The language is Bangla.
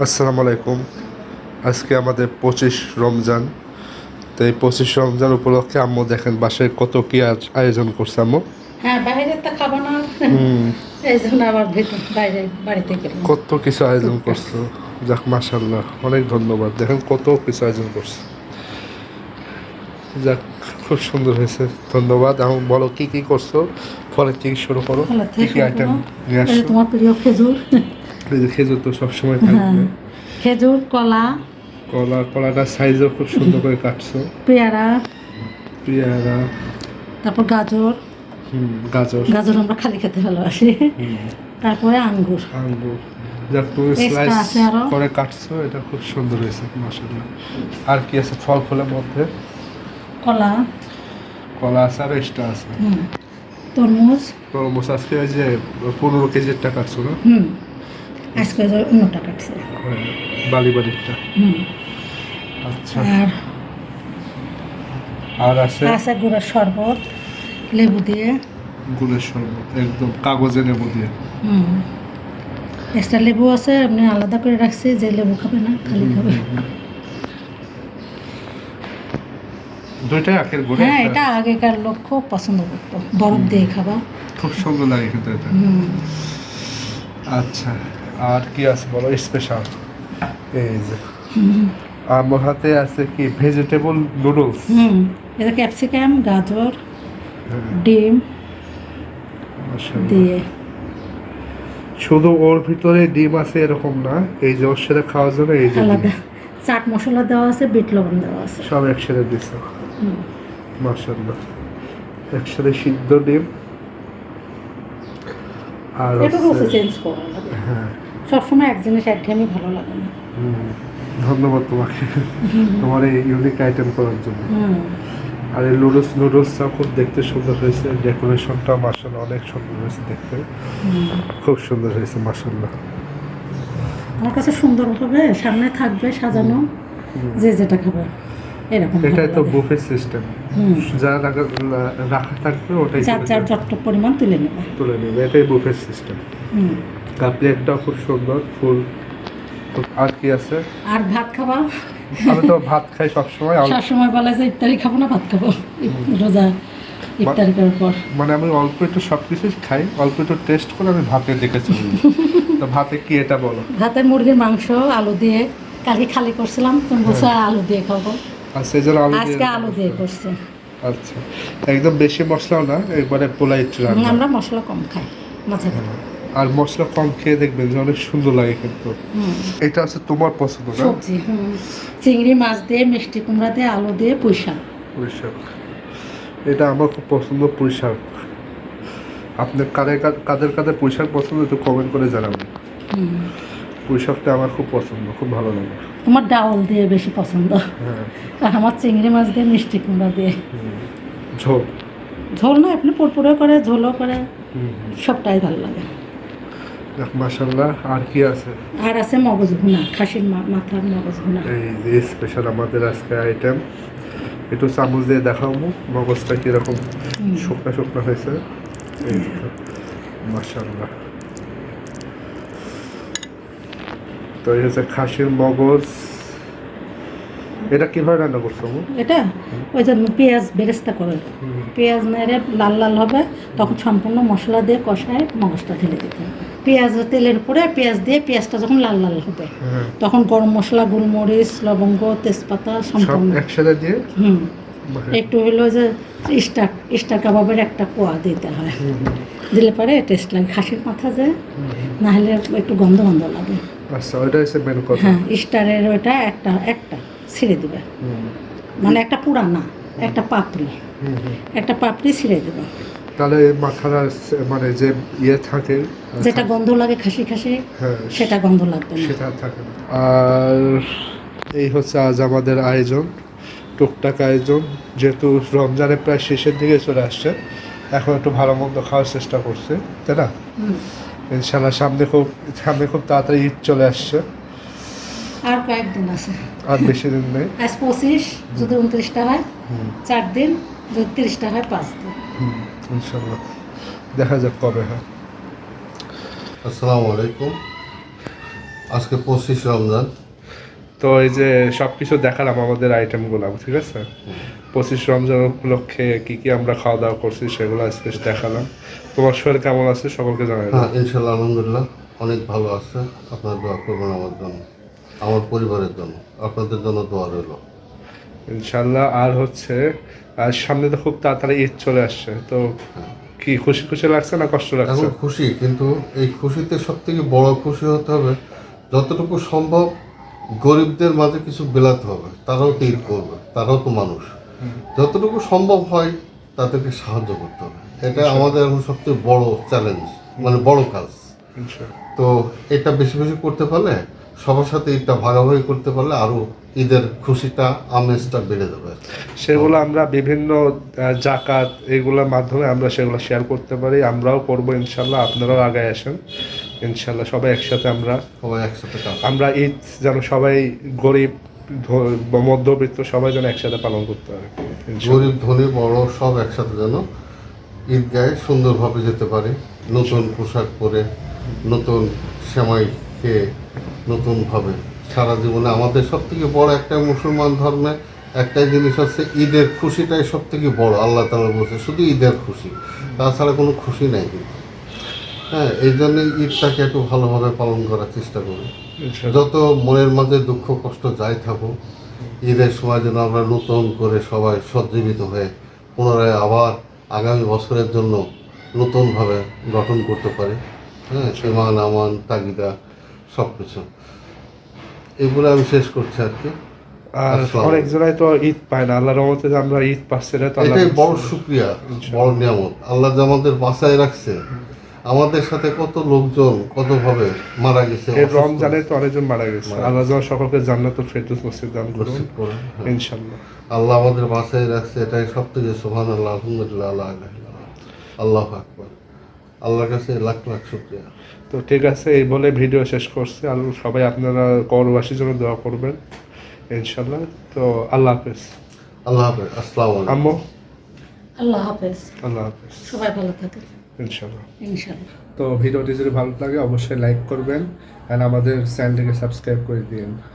আসসালামু আলাইকুম। আজকে আমাদের পঁচিশ রমজান। তো এই পঁচিশ রমজান উপলক্ষে আম্মু দেখেন বাসায় কত কি আজ- আয়োজন করছে আম্মু। হ্যাঁ বাইরে তো খাব না। এই জন্য আবার ভেতর বাইরে বাড়িতে কত কিছু আয়োজন করছ। যাক মাশাল্লাহ অনেক ধন্যবাদ। দেখেন কত কিছু আয়োজন করছে। যাক খুব সুন্দর হয়েছে। ধন্যবাদ। এখন বলো কি কি করছ? ফলে থেকে শুরু করো। কি কি আইটেম তোমার প্রিয় খেজুর। খেজুর তো সবসময় হ্যাঁ। থাকবে খেজুর কলা। কলা কলাটা সাইজও খুব সুন্দর করে কাটছো। পেয়ারা। পেয়ারা। তারপর গাজর। হুম, গাজর। গাজর আমরা খালি খেতে ভালোবাসি। তারপরে আঙ্গুর। আঙ্গুর। যাক তুমি স্লাইস করে কাটছো এটা খুব সুন্দর হয়েছে মাসাল্লাহ আর কি আছে ফল ফলের মধ্যে? কলা। কলা আছে আর এক্সট্রা আছে। তরমুজ। তরমুজ আজকে ওই যে পনেরো কেজির টাকা কাটছো না? হুম। আজকে অন্যটা কাটছে হ্যাঁ, বালি বালিরটা হুম। আচ্ছা। আর আর আছে? আছে গুড়ের শরবত লেবু দিয়ে। গুলের শরবত একদম কাগজে নেব দিয়ে। হুম। এক্সট্রা লেবু আছে আপনি আলাদা করে রাখছি যে লেবু খাবে না খালি খাবে। দুইটাই আখের গুড়ে হ্যাঁ এটা আগেকার লোক খুব পছন্দ করতো। বরফ দিয়ে খাবা খুব সুন্দর লাগে কিন্তু এটা। হুম। আচ্ছা। আর কি আছে বলো? স্পেশাল এই যে। আমার হাতে আছে কি? ভেজিটেবল নুডলস হুম এটা ক্যাপসিকাম গাজর ডিম দিয়ে। শুধু ওর ভিতরে ডিম আছে এরকম না এই যে ওর সাথে খাওয়ার জন্য এই যে আলাদা। চাট মশলা দেওয়া আছে বিট লবণ দেওয়া আছে। সব একসাথে দিছে? হুম। মাশাল্লাহ একসাথে সিদ্ধ ডিম। আর হ্যাঁ। সবসময় এক জিনিস একঘেয়েমি ভালো লাগে না। ধন্যবাদ তোমাকে। তোমার এই ইউনিক আইটেম করার জন্য। আর এই নুডলস নুডলসটাও খুব দেখতে সুন্দর হয়েছে। ডেকোরেশনটা মার্শাল্লাহ অনেক সুন্দর হয়েছে দেখতে। খুব সুন্দর হয়েছে মার্শাল্লাহ আমার কাছে সুন্দর হবে। সামনে থাকবে সাজানো। যে যেটা খাবে এরকম এটাই তো। বুফে সিস্টেম যা রাখা রাখা থাকবে ওটাই যার যার। যত পরিমাণ তুলে নেবে। তুলে নেবে এটাই বুফে সিস্টেম আর প্লেটটাও খুব সুন্দর ফুল আর কি আছে। আর ভাত খাবা? আমি তো ভাত খাই সবসময় সবসময় বলে যে ইফতারি খাব না ভাত খাব। রোজা ইফতারি করার পর। মানে আমি অল্প একটু সব কিছুই খাই অল্প একটু টেস্ট করে আমি দিকে চলে। তো ভাতে কি এটা বলো? ভাতে মুরগির মাংস আলু দিয়ে। কালকে খালি করছিলাম তুমি বলছো আলু দিয়ে খাব। আর সেই জন্য আলু আজকে আলু দিয়ে করছে। আচ্ছা। একদম বেশি মশলাও না একবারে রান্না। আমরা মশলা কম খাই মাঝে আর মশলা কম খেয়ে দেখবেন যে অনেক সুন্দর লাগে কিন্তু। এটা হচ্ছে তোমার পছন্দ না? সবজি চিংড়ি মাছ দিয়ে মিষ্টি কুমড়া দিয়ে আলু দিয়ে পুঁই শাক। পুঁই শাক এটা আমার খুব পছন্দ পুঁই শাক আপনার কাদের কাদের কাদের পুঁই শাক পছন্দ একটু কমেন্ট করে জানাবেন। পুঁই শাকটা আমার খুব পছন্দ খুব ভালো লাগে। তোমার ডাউল দিয়ে বেশি পছন্দ। হ্যাঁ। আর আমার চিংড়ি মাছ দিয়ে মিষ্টি কুমড়া দিয়ে। ঝোল? ঝোল না আপনি পুরপুরে করে ঝোলও করে সবটাই ভালো লাগে। যাক, মাশাল্লাহ আর কি আছে? আর আছে মগজ ভুনা খাসির মাথার মগজ ভুনা। এই যে স্পেশাল আমাদের আজকে আইটেম একটু চামচ দিয়ে দেখাবো মগজটা কীরকম শুকনা শুকনা হয়েছে। মাশাল্লাহ তো এই হচ্ছে খাসির মগজ এটা কীভাবে রান্না করছ এটা ওই যে পেঁয়াজ বেরেস্তা করে। পেঁয়াজ নেড়ে লাল লাল হবে তখন সম্পূর্ণ মশলা দিয়ে কষায় মগজটা ঢেলে দিতে পেঁয়াজ তেলের উপরে পেঁয়াজ দিয়ে পেঁয়াজটা যখন লাল লাল হবে হ্যাঁ। তখন গরম মশলা গোলমরিচ লবঙ্গ তেজপাতা সম্পূর্ণ একসাথে দিয়ে? হুম। একটু হলো যে স্টার স্টার কাবাবের একটা কোয়া দিতে হয়। দিলে পরে টেস্ট লাগে। খাসির মাথা যে হুম, হুম। না হলে একটু গন্ধ গন্ধ লাগে। আচ্ছা ওইটা হচ্ছে মেন কথা। হ্যাঁ স্টারের ওইটা একটা একটা ছিঁড়ে দেবে। মানে একটা পুরা না একটা পাপড়ি। একটা পাপড়ি ছিঁড়ে দেবে। তাহলে মাথাটা মানে যে ইয়ে থাকে যেটা গন্ধ লাগে খাসি খাসি হ্যাঁ সেটা গন্ধ লাগবে সেটা থাকে আর এই হচ্ছে আজ আমাদের আয়োজন টুকটাক আয়োজন। যেহেতু রমজানের প্রায় শেষের দিকে চলে আসছে এখন একটু ভালো মন্দ খাওয়ার চেষ্টা করছে তাই না। ইনশাল্লাহ সামনে খুব সামনে খুব তাড়াতাড়ি ঈদ চলে আসছে। আর কয়েকদিন আছে। আর বেশি দিন নেই? আজ পঁচিশ যদি উনত্রিশটা হয় চার দিন যদি তিরিশটা হয় পাঁচ দিন। ইনশাল্লাহ। দেখা যাক কবে হয়। আসসালামু আলাইকুম। আজকে পঁচিশ রমজান। তো এই যে সব কিছু দেখালাম আমাদের আইটেমগুলো ঠিক আছে? পঁচিশ রমজান উপলক্ষে কি কি আমরা খাওয়া দাওয়া করছি সেগুলো স্পেশ দেখালাম। তোমার শরীর কেমন আছে? সকলকে জানাই দাও। হ্যাঁ ইনশাল্লাহ আলহামদুলিল্লাহ অনেক ভালো আছে। আপনার দোয়া করবেন আমার জন্য। আমার পরিবারের জন্য আপনাদের জন্য দোয়া রইল। ইনশাল্লাহ আর হচ্ছে আর সামনে তো খুব তাড়াতাড়ি ঈদ চলে আসছে তো কি খুশি খুশি লাগছে না কষ্ট লাগছে? এখন খুশি কিন্তু এই খুশিতে সব থেকে বড় খুশি হতে হবে যতটুকু সম্ভব গরিবদের মাঝে কিছু বিলাতে হবে তারাও তো ঈদ করবে তারাও তো মানুষ। যতটুকু সম্ভব হয় তাদেরকে সাহায্য করতে হবে। এটা আমাদের এখন সবথেকে বড় চ্যালেঞ্জ মানে বড় কাজ। তো এটা বেশি বেশি করতে পারলে সবার সাথে ঈদটা ভাগাভাগি করতে পারলে আরও ঈদের খুশিটা আমেজটা বেড়ে যাবে। সেগুলো আমরা বিভিন্ন জাকাত এগুলোর মাধ্যমে আমরা সেগুলো শেয়ার করতে পারি। আমরাও করব ইনশাল্লাহ আপনারাও আগে আসেন। ইনশাল্লাহ সবাই একসাথে আমরা সবাই একসাথে আমরা ঈদ যেন সবাই গরিব মধ্যবিত্ত সবাই যেন একসাথে পালন করতে পারে। গরিব ধনী বড় সব একসাথে যেন ঈদগাহে সুন্দরভাবে যেতে পারে। নতুন পোশাক পরে নতুন সেমাই খেয়ে নতুনভাবে। সারা জীবনে আমাদের সব থেকে বড় একটা মুসলমান ধর্মে একটাই জিনিস হচ্ছে ঈদের খুশিটাই সব থেকে বড় আল্লাহ তালা বলছে শুধু ঈদের খুশি। তাছাড়া কোনো খুশি নাই কিন্তু। হ্যাঁ এই জন্যই ঈদটাকে একটু ভালোভাবে পালন করার চেষ্টা করি। যত মনের মাঝে দুঃখ কষ্ট যাই থাকুক ঈদের সময় যেন আমরা নতুন করে সবাই সজ্জীবিত হয়ে পুনরায় আবার আগামী বছরের জন্য নতুনভাবে গঠন করতে পারি। হ্যাঁ ইমান আমান তাগিদা সব কিছু। এগুলো আমি শেষ করছি আর কি। আর অনেক জনাই তো ঈদ পায় না আল্লাহর রহমতে আমরা ঈদ পাচ্ছি না তো এটাই বড় শুক্রিয়া বড় নিয়ামত। আল্লাহ যে আমাদের বাঁচায় রাখছে। আমাদের সাথে কত লোকজন কতভাবে মারা গেছে এই রমজানে তো অনেকজন মারা গেছে। আল্লাহ যেন সকলকে জান্নাতুল ফেরদৌস নসিব দান করুন। হ্যাঁ। ইনশাল্লাহ আল্লাহ আমাদের বাসায় রাখছে এটাই সব থেকে সোহান আল্লাহ আলহামদুলিল্লাহ আল্লাহ আকবর। আল্লাহর কাছে লাখ লাখ শুক্রিয়া। তো ঠিক আছে এই বলে ভিডিও শেষ করছি। আর সবাই আপনারা করবাসীর জন্য দোয়া করবেন ইনশাল্লাহ। তো আল্লাহ হাফেজ। আল্লাহ হাফেজ আসসালামু আলাইকুম। আম্মু? আল্লাহ হাফেজ। আল্লাহ হাফেজ। সবাই ভালো থাকে ইনশাল্লাহ। ইনশাল্লাহ। তো ভিডিওটি যদি ভালো লাগে অবশ্যই লাইক করবেন। আর আমাদের চ্যানেলটিকে সাবস্ক্রাইব করে দিন।